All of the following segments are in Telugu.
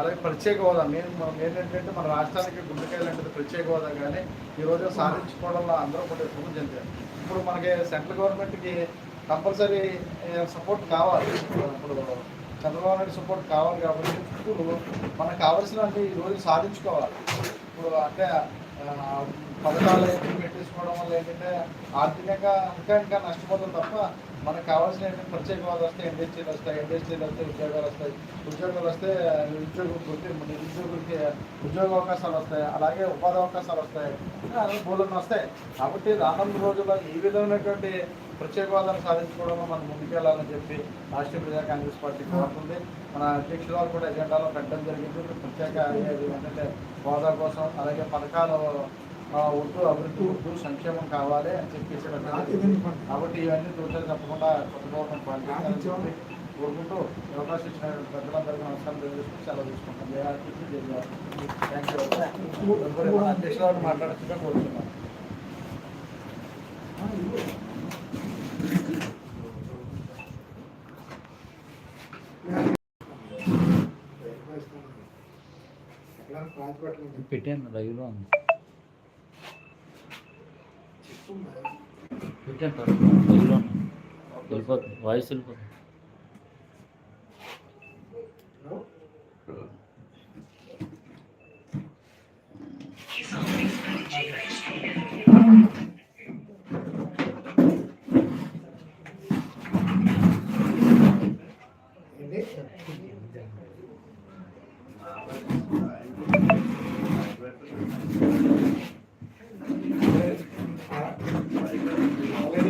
అలాగే ప్రత్యేక హోదా మెయిన్ మనం ఏంటంటే మన రాష్ట్రానికి గుండెకాయ లాంటిది ప్రత్యేక హోదా కానీ ఈరోజు సాధించుకోవడంలో అందరూ కూడా ఎక్కువ చెందారు. ఇప్పుడు మనకి సెంట్రల్ గవర్నమెంట్కి కంపల్సరీ సపోర్ట్ కావాలి. ఇప్పుడు చంద్రబాబు నాయుడు సపోర్ట్ కావాలి కాబట్టి ఇప్పుడు మనకు కావాల్సిన ఈరోజు ఈ రోజు సాధించుకోవాలి. ఇప్పుడు అంటే పథకాలు ఏంటి పెట్టేసుకోవడం వల్ల ఏంటంటే ఆర్థికంగా ఇంకా ఇంకా నష్టపోతుంది తప్ప మనకు కావాల్సిన ప్రత్యేకవాదాలు ప్రత్యేక వస్తే ఇండస్ట్రీలు వస్తాయి ఇండస్ట్రీలు వస్తే ఉద్యోగాలు వస్తాయి. ఉద్యోగాలు వస్తే నిరుద్యోగ వృత్తి నిరుద్యోగులకి ఉద్యోగ అవకాశాలు వస్తాయి అలాగే ఉపాధి అవకాశాలు వస్తాయి అలాగే వస్తాయి. కాబట్టి రానున్న రోజుల్లో ఈ విధమైనటువంటి ప్రత్యేక హోదాను సాధించుకోవడంలో మనం ముందుకెళ్ళాలని చెప్పి రాష్ట్రీయ ప్రజా కాంగ్రెస్ పార్టీ కోరుతుంది. మన అధ్యక్షురాలు కూడా ఎజెండాలో పెట్టడం జరిగింది. ప్రత్యేక ఏంటంటే హోదా కోసం అలాగే పథకాలు ఆ, ఉర్దూ అభివృద్ధి ఉర్దూ సంక్షేమం కావాలి అని చెప్పేసి. కాబట్టి ఇవన్నీ చూసారు తప్పకుండా కొత్త గవర్నమెంట్ పాలించాలని చెప్పి కోరుకుంటూ అవకాశం ఇచ్చిన పెద్దలందరికీ నమస్కారం తెలియజేసుకుని సెలవు తీసుకుంటాం. థ్యాంక్ యూ అధ్యక్షురాలు మాట్లాడుతుంటే కోరుతున్నాను పెట్టాను లైవ్లో ఉంది. పెట్టాను సార్ లైవ్లో ఉంది వెళ్ళిపోతుంది వాయిస్ వెళ్ళిపోతుంది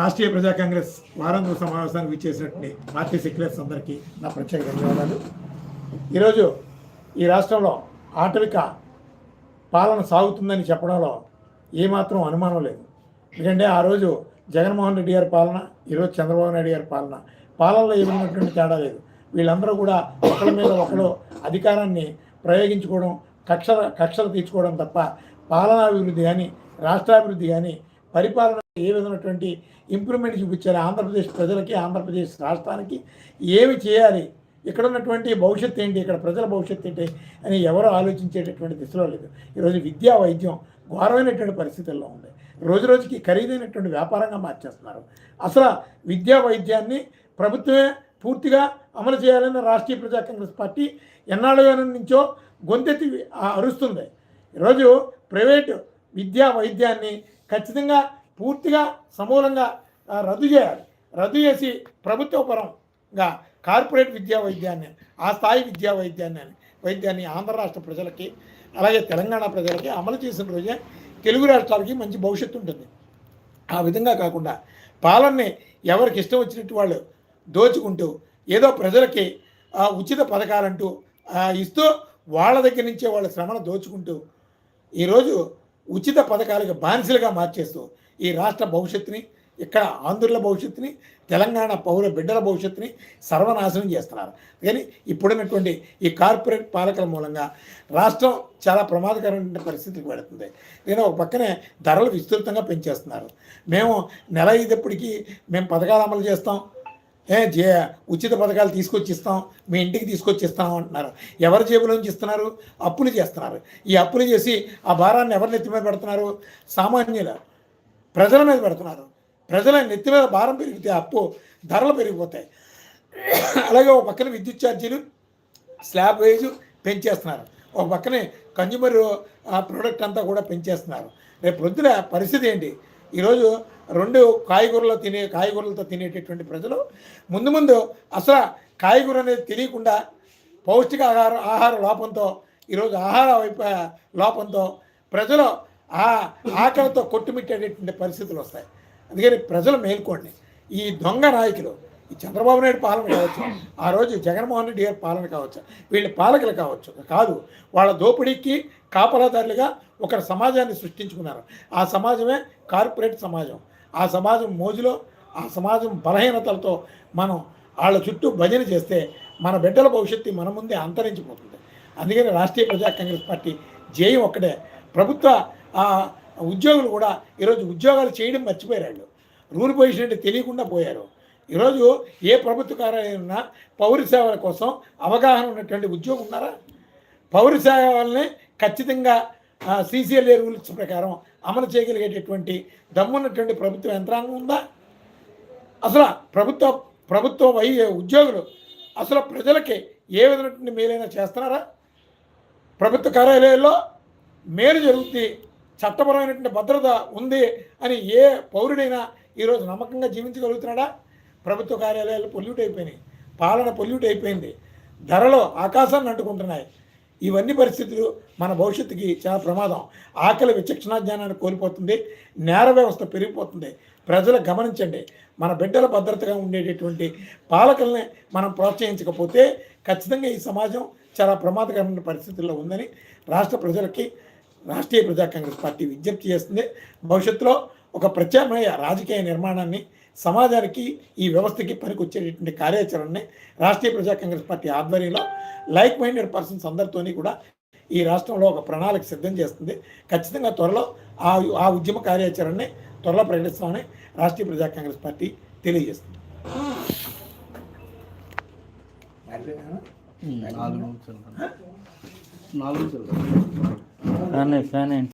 రాష్ట్రీయ ప్రజా కాంగ్రెస్ వారాంతర సమావేశానికి విచ్చేసినటువంటి పార్టీ సెక్యులర్స్ అందరికీ నా ప్రత్యేక ధన్యవాదాలు. ఈరోజు ఈ రాష్ట్రంలో ఆటవిక పాలన సాగుతుందని చెప్పడంలో ఏమాత్రం అనుమానం లేదు. ఎందుకంటే ఆ రోజు జగన్మోహన్ రెడ్డి గారి పాలన ఈరోజు చంద్రబాబు నాయుడు గారి పాలన. పాలనలో ఏమైనటువంటి తేడా లేదు. వీళ్ళందరూ కూడా ఒకరి మీద ఒకరు అధికారాన్ని ప్రయోగించుకోవడం కక్షల కక్షలు తీర్చుకోవడం తప్ప పాలనాభివృద్ధి కానీ రాష్ట్రాభివృద్ధి కానీ పరిపాలన ఏ విధమైనటువంటి ఇంప్రూవ్మెంట్ చూపించాలి ఆంధ్రప్రదేశ్ ప్రజలకి ఆంధ్రప్రదేశ్ రాష్ట్రానికి ఏమి చేయాలి? ఇక్కడ ఉన్నటువంటి భవిష్యత్తు ఏంటి? ఇక్కడ ప్రజల భవిష్యత్తు ఏంటి? అని ఎవరు ఆలోచించేటటువంటి దిశలో లేదు. ఈరోజు విద్యా వైద్యం ఘోరమైనటువంటి పరిస్థితుల్లో ఉంది. రోజు రోజుకి ఖరీదైనటువంటి వ్యాపారంగా మార్చేస్తున్నారు. అసలు విద్యా వైద్యాన్ని ప్రభుత్వమే పూర్తిగా అమలు చేయాలని రాష్ట్రీయ ప్రజా కాంగ్రెస్ పార్టీ ఎన్నాళ్ళ నుంచో గొంతెత్తి అరుస్తుంది. ఈరోజు ప్రైవేటు విద్యా వైద్యాన్ని ఖచ్చితంగా పూర్తిగా సమూలంగా రద్దు చేయాలి. రద్దు చేసి ప్రభుత్వపరంగా కార్పొరేట్ విద్యా వైద్యాన్ని ఆ స్థాయి విద్యా వైద్యాన్ని వైద్యాన్ని ఆంధ్ర రాష్ట్ర ప్రజలకి అలాగే తెలంగాణ ప్రజలకి అమలు చేసిన రోజే తెలుగు రాష్ట్రాలకి మంచి భవిష్యత్తు ఉంటుంది. ఆ విధంగా కాకుండా పాలనని ఎవరికి ఇష్టం వచ్చినట్టు వాళ్ళు దోచుకుంటూ ఏదో ప్రజలకి ఉచిత పథకాలంటూ ఇస్తూ వాళ్ళ దగ్గర నుంచే వాళ్ళ శ్రమను దోచుకుంటూ ఈరోజు ఉచిత పథకాలకు బానిసలుగా మార్చేస్తూ ఈ రాష్ట్ర భవిష్యత్తుని ఇక్కడ ఆంధ్రుల భవిష్యత్తుని తెలంగాణ పౌర బిడ్డల భవిష్యత్తుని సర్వనాశనం చేస్తున్నారు. కానీ ఇప్పుడున్నటువంటి ఈ కార్పొరేట్ పాలకుల మూలంగా రాష్ట్రం చాలా ప్రమాదకరమైన పరిస్థితికి పెడుతుంది నేను ఒక పక్కనే ధరలు విస్తృతంగా పెంచేస్తున్నారు. మేము నెల ఇదప్పటికీ మేము పథకాలు అమలు చేస్తాం. జే ఉచిత పథకాలు తీసుకొచ్చి ఇస్తాం మీ ఇంటికి తీసుకొచ్చి ఇస్తాం అంటున్నారు. ఎవరి జేబులోంచి ఇస్తున్నారు? అప్పులు చేస్తున్నారు. ఈ అప్పులు చేసి ఆ భారాన్ని ఎవరి నెత్తి మీద పెడుతున్నారు? సామాన్యుల ప్రజల మీద పెడుతున్నారు. ప్రజల నెత్తి మీద భారం పెరిగితే అప్పు ధరలు పెరిగిపోతాయి. అలాగే ఒక పక్కన విద్యుత్ ఛార్జీలు స్లాబ్ వేజ్ పెంచేస్తున్నారు. ఒక పక్కనే కన్జ్యూమర్ ఆ ప్రోడక్ట్ అంతా కూడా పెంచేస్తున్నారు. రేపు పొద్దున పరిస్థితి ఏంటి? ఈరోజు రెండు కాయగూరలు తినే కాయగూరలతో తినేటటువంటి ప్రజలు ముందు ముందు అసలు కాయగూర అనేది తెలియకుండా పౌష్టిక ఆహార ఆహార లోపంతో ఈరోజు ఆహార వైప లోపంతో ప్రజలు ఆ ఆకలితో కొట్టుమిట్టేటటువంటి పరిస్థితులు వస్తాయి. అందుకని ప్రజలు మేల్కోండి. ఈ దొంగ నాయకులు ఈ చంద్రబాబు నాయుడు పాలన కావచ్చు ఆ రోజు జగన్మోహన్ రెడ్డి గారి పాలన కావచ్చు వీళ్ళ పాలకులు కావచ్చు కాదు వాళ్ళ దోపిడీకి కాపలాదారులుగా ఒక సమాజాన్ని సృష్టించుకున్నారు. ఆ సమాజమే కార్పొరేట్ సమాజం. ఆ సమాజం మోజులో ఆ సమాజం బలహీనతలతో మనం వాళ్ళ చుట్టూ భజన చేస్తే మన బిడ్డల భవిష్యత్తు మన ముందే అంతరించిపోతుంది. అందుకని రాష్ట్రీయ ప్రజా కాంగ్రెస్ పార్టీ జేయం ఒక్కడే. ప్రభుత్వ ఆ, ఉద్యోగులు కూడా ఈరోజు ఉద్యోగాలు చేయడం మర్చిపోయారు. రూల్ పొజిషన్ అంటే తెలియకుండా పోయారు. ఈరోజు ఏ ప్రభుత్వ కార్యాలయం పౌర సేవల కోసం అవగాహన ఉన్నటువంటి ఉద్యోగం ఉన్నారా? పౌర సేవల్ని ఖచ్చితంగా సీసీఎల్ఏ రూల్స్ ప్రకారం అమలు చేయగలిగేటటువంటి దమ్మున్నటువంటి ప్రభుత్వ యంత్రాంగం ఉందా? అసలు ప్రభుత్వ ప్రభుత్వ వై ఉద్యోగులు అసలు ప్రజలకి ఏ విధమైనటువంటి మేలైనా చేస్తున్నారా? ప్రభుత్వ కార్యాలయాల్లో మేలు జరుగుతుంది చట్టపరమైనటువంటి భద్రత ఉంది అని ఏ పౌరుడైనా ఈరోజు నమ్మకంగా జీవించగలుగుతున్నాడా? ప్రభుత్వ కార్యాలయాలు పొల్యూట్ అయిపోయినాయి పాలన పొల్యూట్ అయిపోయింది ధరలు ఆకాశాన్ని అంటుకుంటున్నాయి. ఇవన్నీ పరిస్థితులు మన భవిష్యత్తుకి చాలా ప్రమాదం. ఆకలి విచక్షణా జ్ఞానాన్ని కోల్పోతుంది. నేర వ్యవస్థ పెరిగిపోతుంది. ప్రజలు గమనించండి మన బిడ్డల భద్రతగా ఉండేటటువంటి పాలకుల్ని మనం ప్రోత్సహించకపోతే ఖచ్చితంగా ఈ సమాజం చాలా ప్రమాదకరమైన పరిస్థితుల్లో ఉందని రాష్ట్ర ప్రజలకి రాష్ట్రీయ ప్రజా కాంగ్రెస్ పార్టీ విజ్ఞప్తి చేస్తుంది. భవిష్యత్తులో ఒక ప్రత్యామ్నాయ రాజకీయ నిర్మాణాన్ని సమాజానికి ఈ వ్యవస్థకి పనికొచ్చేటటువంటి కార్యాచరణని రాష్ట్రీయ ప్రజా కాంగ్రెస్ పార్టీ ఆధ్వర్యంలో లైక్ మైండెడ్ పర్సన్స్ అందరితోని కూడా ఈ రాష్ట్రంలో ఒక ప్రణాళిక సిద్ధం చేస్తుంది. ఖచ్చితంగా త్వరలో ఆ ఆ ఉద్యమ కార్యాచరణని త్వరలో ప్రకటిస్తామని రాష్ట్రీయ ప్రజా కాంగ్రెస్ పార్టీ తెలియజేస్తుంది. ఫ్యాన్